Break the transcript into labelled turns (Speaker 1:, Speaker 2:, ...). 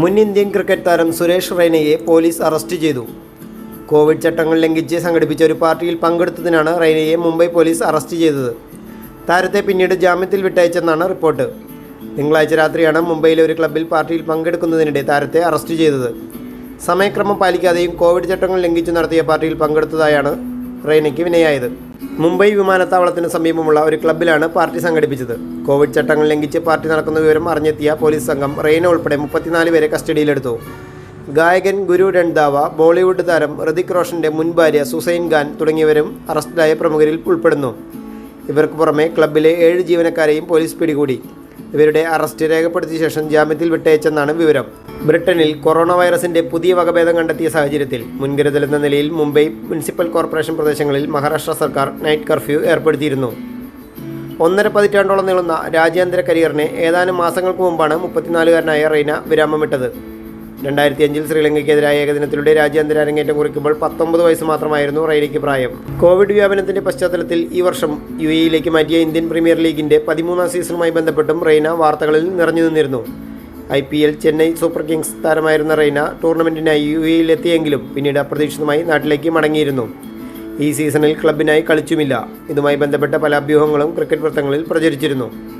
Speaker 1: മുൻ Indian cricket താരം സുരേഷ് റൈനയെ പോലീസ് അറസ്റ്റ് ചെയ്തു. കോവിഡ് ചട്ടങ്ങൾ ലംഘിച്ച് സംഘടിപ്പിച്ച ഒരു പാർട്ടിയിൽ പങ്കെടുത്തതിനാണ് റൈനയെ മുംബൈ പോലീസ് അറസ്റ്റ് ചെയ്തത്. താരത്തെ പിന്നീട് ജാമ്യത്തിൽ വിട്ടയച്ചെന്നാണ് റിപ്പോർട്ട്. തിങ്കളാഴ്ച രാത്രിയാണ് മുംബൈയിലെ ഒരു ക്ലബ്ബിൽ പാർട്ടിയിൽ പങ്കെടുക്കുന്നതിനിടെ താരത്തെ അറസ്റ്റ് ചെയ്തത്. സമയക്രമം പാലിക്കാതെയും കോവിഡ് ചട്ടങ്ങൾ ലംഘിച്ചു നടത്തിയ പാർട്ടിയിൽ പങ്കെടുത്തതായാണ് റൈനയ്ക്ക് വിനയായത്. മുംബൈ വിമാനത്താവളത്തിന് സമീപമുള്ള ഒരു ക്ലബ്ബിലാണ് പാർട്ടി സംഘടിപ്പിച്ചത്. കോവിഡ് ചട്ടങ്ങൾ ലംഘിച്ച് പാർട്ടി നടക്കുന്ന വിവരം അറിഞ്ഞെത്തിയ പോലീസ് സംഘം റെയ്ന ഉൾപ്പെടെ മുപ്പത്തിനാല് പേരെ കസ്റ്റഡിയിലെടുത്തു. ഗായകൻ ഗുരു രൺദാവ ബോളിവുഡ് താരം ഋതിക് റോഷന്റെ മുൻ ഭാര്യ സുസൈൻ ഖാൻ തുടങ്ങിയവരും അറസ്റ്റിലായ പ്രമുഖരിൽ ഉൾപ്പെടുന്നു. ഇവർക്ക് പുറമെ ക്ലബ്ബിലെ ഏഴ് ജീവനക്കാരെയും പോലീസ് പിടികൂടി. ഇവരുടെ അറസ്റ്റ് രേഖപ്പെടുത്തിയ ശേഷം ജാമ്യത്തിൽ വിട്ടയച്ചെന്നാണ് വിവരം. ബ്രിട്ടനിൽ കൊറോണ വൈറസിന്റെ പുതിയ വകഭേദം കണ്ടെത്തിയ സാഹചര്യത്തിൽ മുൻകരുതലെന്ന നിലയിൽ മുംബൈ മുനിസിപ്പൽ കോർപ്പറേഷൻ പ്രദേശങ്ങളിൽ മഹാരാഷ്ട്ര സർക്കാർ നൈറ്റ് കർഫ്യൂ ഏർപ്പെടുത്തിയിരുന്നു. ഒന്നര പതിറ്റാണ്ടോളം നീളുന്ന രാജ്യാന്തര കരിയറിനെ ഏതാനും മാസങ്ങൾക്ക് മുമ്പാണ് മുപ്പത്തിനാലുകാരനായ റെയ്ന വിരാമമിട്ടത്. രണ്ടായിരത്തി അഞ്ചിൽ ശ്രീലങ്കയ്ക്കെതിരായ ഏകദിനത്തിലൂടെ രാജ്യാന്തര അരങ്ങേറ്റം കുറിക്കുമ്പോൾ പത്തൊമ്പത് വയസ്സ് മാത്രമായിരുന്നു റൈഡയ്ക്ക് പ്രായം. കോവിഡ് വ്യാപനത്തിന്റെ പശ്ചാത്തലത്തിൽ ഈ വർഷം യു എയിലേക്ക് മാറ്റിയ ഇന്ത്യൻ പ്രീമിയർ ലീഗിന്റെ പതിമൂന്നാം സീസണുമായി ബന്ധപ്പെട്ടും റെയ്ന വാർത്തകളിൽ നിറഞ്ഞു നിന്നിരുന്നു. I P L Chennai super kings താരമായിരുന്ന Raina ടൂർണമെന്റിനായി യു എയിൽ എത്തിയെങ്കിലും പിന്നീട് അപ്രതീക്ഷിതമായി നാട്ടിലേക്ക് മടങ്ങിയിരുന്നു. ഈ സീസണിൽ ക്ലബിനായി കളിച്ചുമില്ല. ഇതുമായി ബന്ധപ്പെട്ട പല അഭ്യൂഹങ്ങളും ക്രിക്കറ്റ് വൃത്തങ്ങളിൽ പ്രചരിച്ചിരുന്നു.